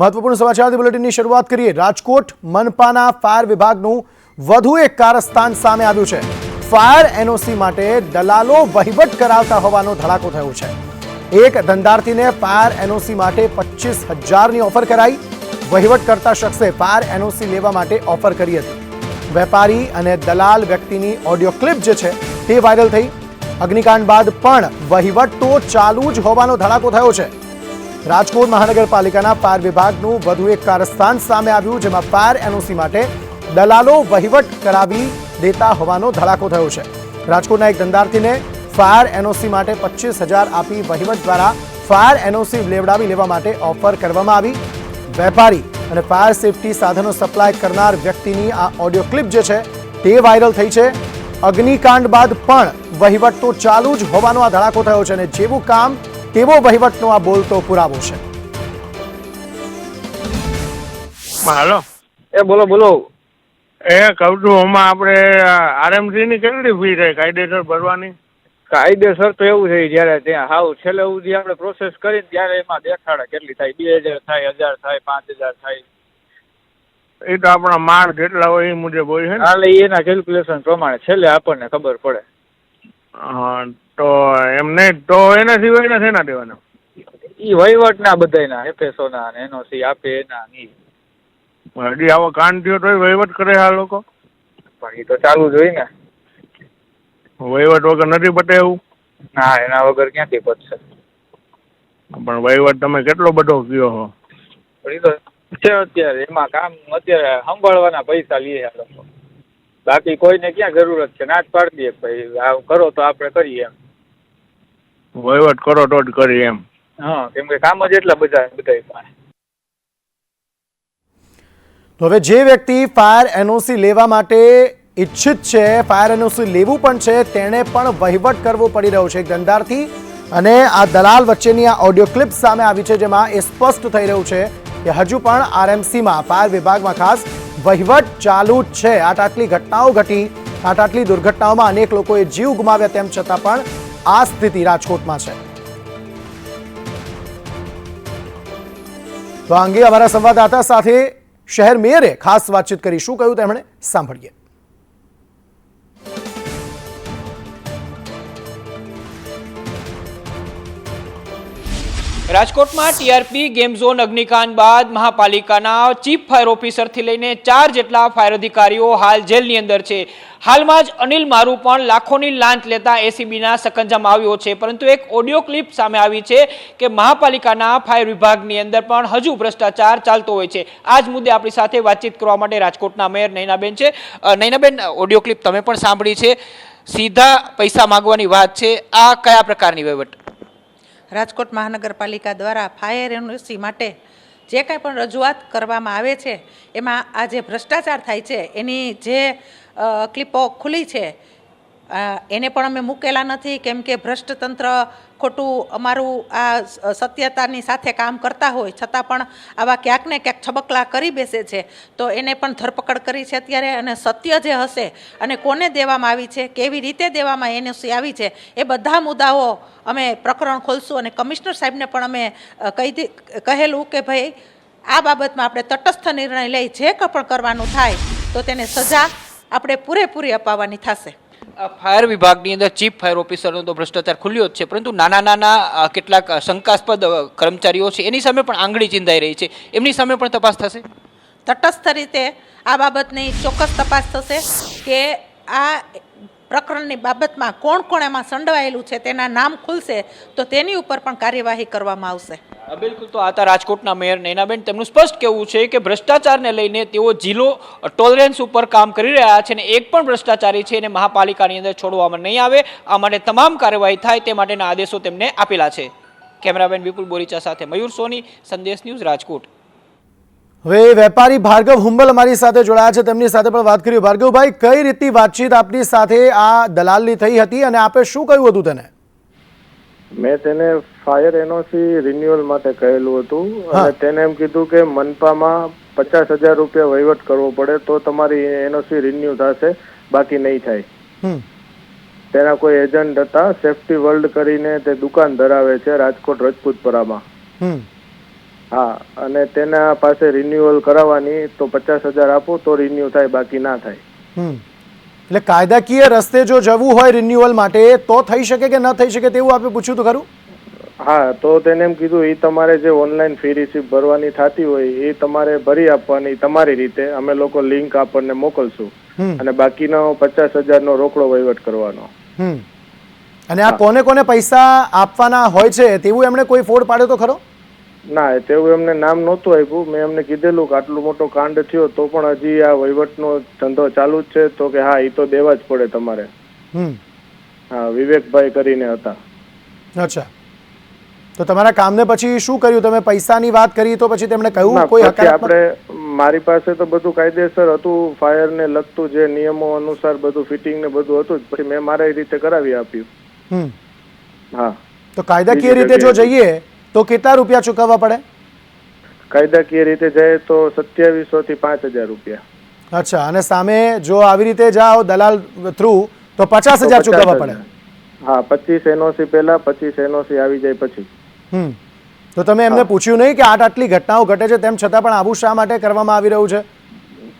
મહત્વપૂર્ણ સમાચાર બુલેટિનની શરૂઆત કરીએ. રાજકોટ મનપાના ફાયર વિભાગનું વધુ એક કારસ્તાન સામે આવ્યું છે. ફાયર એનઓસી માટે દલાલો વહીવટ કરાવતા હોવાનો ધડાકો થયો છે. એક ધંધાર્થીને ફાયર એનઓસી માટે પચીસ હજારની ઓફર કરાઈ. વહીવટ કરતા શખ્સે ફાયર એનઓસી લેવા માટે ઓફર કરી હતી. વેપારી અને દલાલ વ્યક્તિની ઓડિયો ક્લિપ જે છે તે વાયરલ થઈ. અગ્નિકાંડ બાદ પણ વહીવટ તો ચાલુ જ હોવાનો ધડાકો થયો છે. રાજકોટ મહાનગરપાલિકાના પાર વિભાગનું વધુ એક કારસ્થાન સામે આવ્યું, જેમાં ફાયર એનઓસી માટે દલાલો વહીવટ કરાવી દેતા હોવાનો ધડાકો થયો છે. રાજકોટના એક ધંધાર્થીને ફાયર એનઓસી માટે પચીસ હજાર આપી વહીવટ દ્વારા ફાયર એનઓસી લેવડાવી લેવા માટે ઓફર કરવામાં આવી. વેપારી અને ફાયર સેફટી સાધનો સપ્લાય કરનાર વ્યક્તિની આ ઓડિયો ક્લિપ જે છે તે વાયરલ થઈ છે. અગ્નિકાંડ બાદ પણ વહીવટ તો ચાલુ જ હોવાનો આ ધડાકો થયો છે અને જેવું કામ તેવો વહીવટનો આ બોલતો પુરાવો છે. હાલો. એ બોલો બોલો. એ કહું છું આમાં આપણે આરએમસી ની કેટલી ફી થાય કાયદેસર ભરવાની? કાયદેસર તો એવું છે જ્યારે ત્યાં હાવ છેલ્લે સુધી આપણે પ્રોસેસ કરીને ત્યારે એમાં દેખાડે કેટલી થાય. બે હજાર થાય હજાર થાય પાંચ હજાર થાય. એ તો આપણા માળ જેટલા હોય એ મુજબ હોય છે ને. એટલે એના કેલ્ક્યુલેશન પ્રમાણે છેલ્લે આપણને ખબર પડે. હા તો એમ નહીં તો એના સિવાય એના શેના દેવાના? ઈ વહીવટના બધાયના એફએસઓ ના એનઓસી આપે એના ની હજી આવો કાંડ થયો તોય વહીવટ કરે આ લોકો? પણ એ તો ચાલુ જ હોય ને. વહીવટ વગર નથી પટે એવું? ના એના વગર ક્યાંથી પતશે? પણ વહીવટ તમે કેટલો બધો કયો હો? પણ ઈ તો છે અત્યારે એમાં કામ અત્યારે સંભાળવાના પૈસા લે આ લોકો. બાકી કોઈને ક્યાં જરૂરત છે? ના જ પાડી દે ભાઈ. આવું કરો તો આપણે કરીએ એમ. વહીવટ કરો તો જ કરી એમ. હા કેમ કે કામ જ એટલા બધા બધા પાસે. તો હવે જે વ્યક્તિ ફાયર એનઓસી લેવા માટે ઈચ્છિત છે ફાયર એનઓસી લેવું પણ છે તેણે પણ વહીવટ કરવો પડી રહ્યો છે એક ધંધાર્થી અને આ દલાલ વચ્ચેની આ ઓડિયો ક્લિપ સામે આવી છે જેમાં એ સ્પષ્ટ થઈ રહ્યું છે કે હજુ પણ આરએમસીમાં ફાયર વિભાગમાં ખાસ વહીવટ ચાલુ જ છે. આટ આટલી ઘટનાઓ ઘટી આટ આટલી દુર્ઘટનાઓમાં અનેક લોકોએ જીવ ગુમાવ્યા તેમ છતાં પણ આ સ્થિતિ રાજકોટમાં છે. તો આ અંગે અમારા સંવાદદાતા સાથે શહેર મેયરે ખાસ વાતચીત કરી. શું કહ્યું તેમણે? સાંભળીએ. રાજકોટમાં ટીઆરપી ગેમ ઝોન અગ્નિકાંડ બાદ મહાપાલિકાના ચીફ ફાયર ઓફિસરથી લઈને ચાર જેટલા ફાયર અધિકારીઓ હાલ જેલની અંદર છે. હાલમાં જ અનિલ મારુ પણ લાખોની લાંચ લેતા એસીબીના સકંજામાં આવ્યો છે. પરંતુ એક ઓડિયો ક્લિપ સામે આવી છે કે મહાપાલિકાના ફાયર વિભાગની અંદર પણ હજુ ભ્રષ્ટાચાર ચાલતો હોય છે. આ જ મુદ્દે આપણી સાથે વાતચીત કરવા માટે રાજકોટના મેયર નૈનાબેન છે. નૈનાબેન, ઓડિયો ક્લિપ તમે પણ સાંભળી છે. સીધા પૈસા માંગવાની વાત છે. આ કયા પ્રકારની વહીવટ? રાજકોટ મહાનગરપાલિકા દ્વારા ફાયર એનઓસી માટે જે કાંઈ પણ રજૂઆત કરવામાં આવે છે, એમાં આ જે ભ્રષ્ટાચાર થાય છે, એની જે ક્લિપો ખુલી છે એને પણ અમે મૂકેલા નથી. કેમ કે ભ્રષ્ટ તંત્ર ખોટું અમારું આ સત્યતાની સાથે કામ કરતા હોય, છતાં પણ આવા ક્યાંક ને ક્યાંક છબકલા કરી બેસે છે. તો એને પણ ધરપકડ કરી છે અત્યારે અને સત્ય જે હશે અને કોને દેવામાં આવી છે, કેવી રીતે દેવામાં એનઓસી આવી છે, એ બધા મુદ્દાઓ અમે પ્રકરણ ખોલશું અને કમિશનર સાહેબને પણ અમે કહી કહેલું કે ભાઈ, આ બાબતમાં આપણે તટસ્થ નિર્ણય લઈ જે પણ કરવાનું થાય, તો તેને સજા આપણે પૂરેપૂરી અપાવવાની થશે. ફાયર વિભાગની અંદર ચીફ ફાયર ઓફિસરનો તો ભ્રષ્ટાચાર ખુલ્યો જ છે, પરંતુ નાના નાના કેટલાક શંકાસ્પદ કર્મચારીઓ છે, એની સામે પણ આંગળી ચિંદાઈ રહી છે. એમની સામે પણ તપાસ થશે? તટસ્થ રીતે આ બાબતની ચોક્કસ તપાસ થશે કે આ પ્રકરણની બાબતમાં કોણ કોણ એમાં સંડવાયેલું છે, તેના નામ ખુલશે, તો તેની ઉપર પણ કાર્યવાહી કરવામાં આવશે. બિલકુલ. તો આ હતા રાજકોટના મેયર નૈનાબેન, તેમનું સ્પષ્ટ કહેવું છે કે ભ્રષ્ટાચારને લઈને તેઓ જિલ્લો ટોલરન્સ ઉપર કામ કરી રહ્યા છે અને એક પણ ભ્રષ્ટાચારી છે એને મહાપાલિકાની અંદર છોડવામાં નહીં આવે. આ માટે તમામ કાર્યવાહી થાય તે માટેના આદેશો તેમને આપેલા છે. કેમેરામેન વિપુલ બોરીચા સાથે મયુર સોની, સંદેશ ન્યૂઝ રાજકોટ. હવે વેપારી ભાર્ગવ હુંબલ અમારી સાથે જોડાયા છે. તેમની સાથે પણ વાત કરી ભાર્ગવભાઈ કઈ રીતની વાતચીત આપની સાથે આ દલાલની થઈ હતી અને આપે શું કહ્યું હતું તેને? મેં તેને ફાયર એનઓસી રિન્યુઅલ માટે કહેલું હતું અને તેને એમ કીધું કે મનપામાં પચાસ હજાર રૂપિયા વહીવટ કરવો પડે તો તમારી એનઓસી રિન્યુ થશે બાકી નહીં થાય. તેના કોઈ એજન્ટ હતા. સેફટી વર્લ્ડ કરીને તે દુકાન ધરાવે છે રાજકોટ રજપૂતપરામાં. હમ. હા અને તેના પાસે રિન્યુઅલ કરાવવાની તો પચાસ હજાર આપો તો રિન્યુ થાય બાકી ના થાય. હમ. એટલે કાયદાકીય રસ્તે જો જવું હોય રિન્યુઅલ માટે તો થઈ શકે કે ન થઈ શકે તેવું આપણે પૂછ્યું તો ખરું? હા તો તેને એમ કીધું એ તમારે જે ઓનલાઈન ફી રિસીપ ભરવાની થતી હોય એ તમારે ભરી આપવાની તમારી રીતે. અમે લોકો લિંક આપણને મોકલશું. અને બાકીનો પચાસ હજારનો રોકડો વહીવટ કરવાનો. હમ. અને આ કોને કોને પૈસા આપવાના હોય છે તેવું એમણે કોઈ ફોડ પાડ્યો તો ખરો? ના તેવું એમને નામ નહોતું આપ્યું. મેં એમને કીધેલું કે આટલું મોટો કાંડ થયો તો પણ હજી આ વહીવટનો ધંધો ચાલુ જ છે. તો કે હા એ તો દેવા જ પડે તમારે. હા વિવેકભાઈ કરીને હતા. અચ્છા. તો તમારા કામને પછી શું કર્યું? તમે પૈસાની વાત કરી તો પછી તેમણે કહ્યું કોઈ આપણે મારી પાસે તો બધું કાયદેસર હતું. ફાયર ને લગતું જે નિયમો અનુસાર બધું ફિટિંગ ને બધું હતું પછી મેં મારા રીતે કરાવી આપ્યું. હા. તો કાયદાકીય રીતે જો જઈએ તો કેટલા રૂપિયા ચૂકવવા પડે? કાયદાકીય રીતે જાય તો સત્યાવીસો થી પાંચ હજાર રૂપિયા. અચ્છા અને સામે જો આવી રીતે જાઓ દલાલ થ્રુ તો પચાસ હજાર ચૂકવવા પડે? હા પચીસ એનઓસી પહેલા પચીસ એનઓસી આવી જાય પછી. હમ. તો તમે એમને પૂછ્યું નહીં કે આટ આટલી ઘટનાઓ ઘટે છે તેમ છતાં પણ આવું શા માટે કરવામાં આવી રહ્યું છે?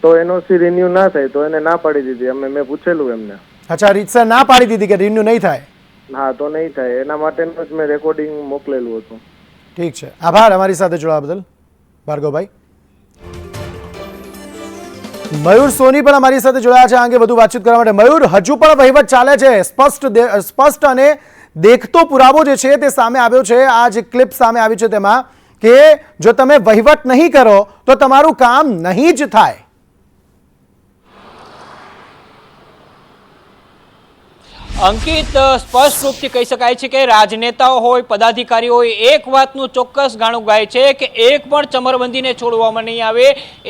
તો એનઓસી રિન્યુ ના થાય તો એને ના પાડી દીધી. અમે મેં પૂછેલું એમને. અચ્છા રીતસર ના પાડી દીધી કે રિન્યુ નહીં થાય? હા તો નહીં થાય. એના માટેનું જ મેં રેકોર્ડિંગ મોકલેલું હતું. ઠીક છે. આભાર અમારી સાથે જોડાવા બદલ. ભાર્ગવભાઈ. મયુર સોની પણ અમારી સાથે જોડાયા છે આ અંગે વધુ વાતચીત કરવા માટે. મયુર, હજુ પણ વહીવટ ચાલે છે. સ્પષ્ટ સ્પષ્ટ અને દેખતો પુરાવો જે છે તે સામે આવ્યો છે. આ જે ક્લિપ સામે આવી છે તેમાં કે જો તમે વહીવટ નહીં કરો તો તમારું કામ નહીં જ થાય. અંકિત સ્પષ્ટ રૂપથી કહી શકાય છે કે રાજનેતાઓ હોય, પદાધિકારીઓ હોય, એક વાતનું ચોક્કસ ગાણું ગાય છે કે એક પણ ચમરબંધીને છોડવામાં નહીં આવે,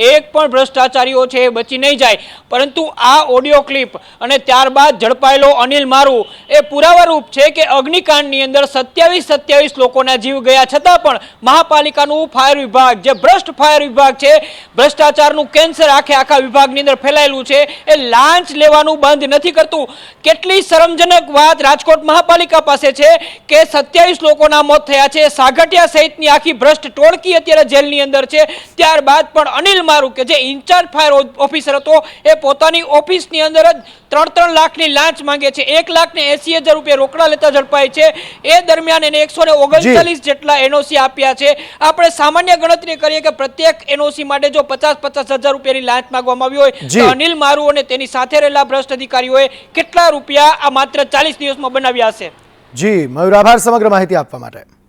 એક પણ ભ્રષ્ટાચારીઓ છે એ બચી નહીં જાય. પરંતુ આ ઓડિયો ક્લિપ અને ત્યારબાદ ઝડપાયેલો અનિલ મારુ એ પુરાવારૂપ છે કે અગ્નિકાંડની અંદર સત્યાવીસ સત્યાવીસ લોકોના જીવ ગયા. છતાં પણ મહાપાલિકાનું ફાયર વિભાગ, જે ભ્રષ્ટ ફાયર વિભાગ છે, ભ્રષ્ટાચારનું કેન્સર આખે આખા વિભાગની અંદર ફેલાયેલું છે, એ લાંચ લેવાનું બંધ નથી કરતું. કેટલી શરમજનક વાત રાજકોટ મહાપાલિકા પાસે છે કે સત્યાવીસ લોકોના મોત થયા છે. સાગઠિયા સહિતની આખી ભ્રષ્ટ ટોળકી અત્યારે જેલની અંદર છે. ત્યારબાદ પણ અનિલ મારુ, કે જે ઇન્ચાર્જ ફાયર ઓફિસર હતો, એ પોતાની ઓફિસની અંદર જ ત્રણ ત્રણ લાખની લાંચ માંગે છે. એક લાખ ને એસી હજાર રૂપિયા રોકડા લેતા ઝડપાય છે. એ દરમિયાન એને એકસો ને ઓગણચાલીસ જેટલા એનઓસી આપ્યા છે. આપણે સામાન્ય ગણતરી કરીએ કે પ્રત્યેક એનઓસી માટે જો પચાસ પચાસ હજાર રૂપિયાની લાંચ માંગવામાં આવી હોય તો અનિલ મારુ અને તેની સાથે રહેલા ભ્રષ્ટ અધિકારીઓએ કેટલા રૂપિયા આ માત્ર ચાલીસ દિવસમાં બનાવ્યા હશે? જી મયુર આભાર સમગ્ર માહિતી આપવા માટે.